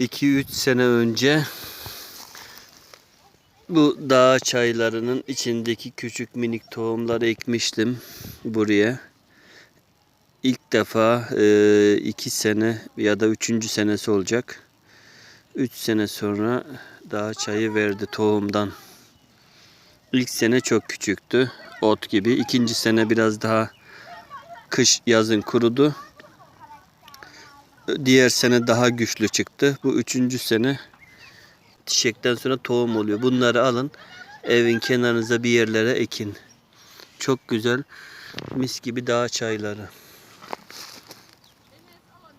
2-3 sene önce bu dağ çaylarının içindeki küçük minik tohumları ekmiştim buraya. İlk defa 2 sene ya da 3. senesi olacak. 3 sene sonra dağ çayı verdi tohumdan. İlk sene çok küçüktü. Ot gibi. İkinci sene biraz daha kış yazın kurudu. Diğer sene daha güçlü çıktı. Bu üçüncü sene çiçekten sonra tohum oluyor. Bunları alın evin kenarınıza bir yerlere ekin. Çok güzel mis gibi dağ çayları.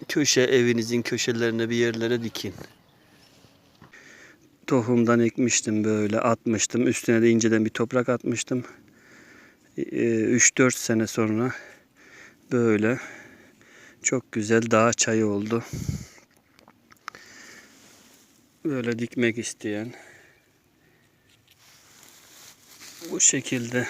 Köşe evinizin köşelerine bir yerlere dikin. Tohumdan ekmiştim böyle atmıştım. Üstüne de inceden bir toprak atmıştım. 3-4 sene sonra böyle çok güzel dağ çayı oldu. Böyle dikmek isteyen bu şekilde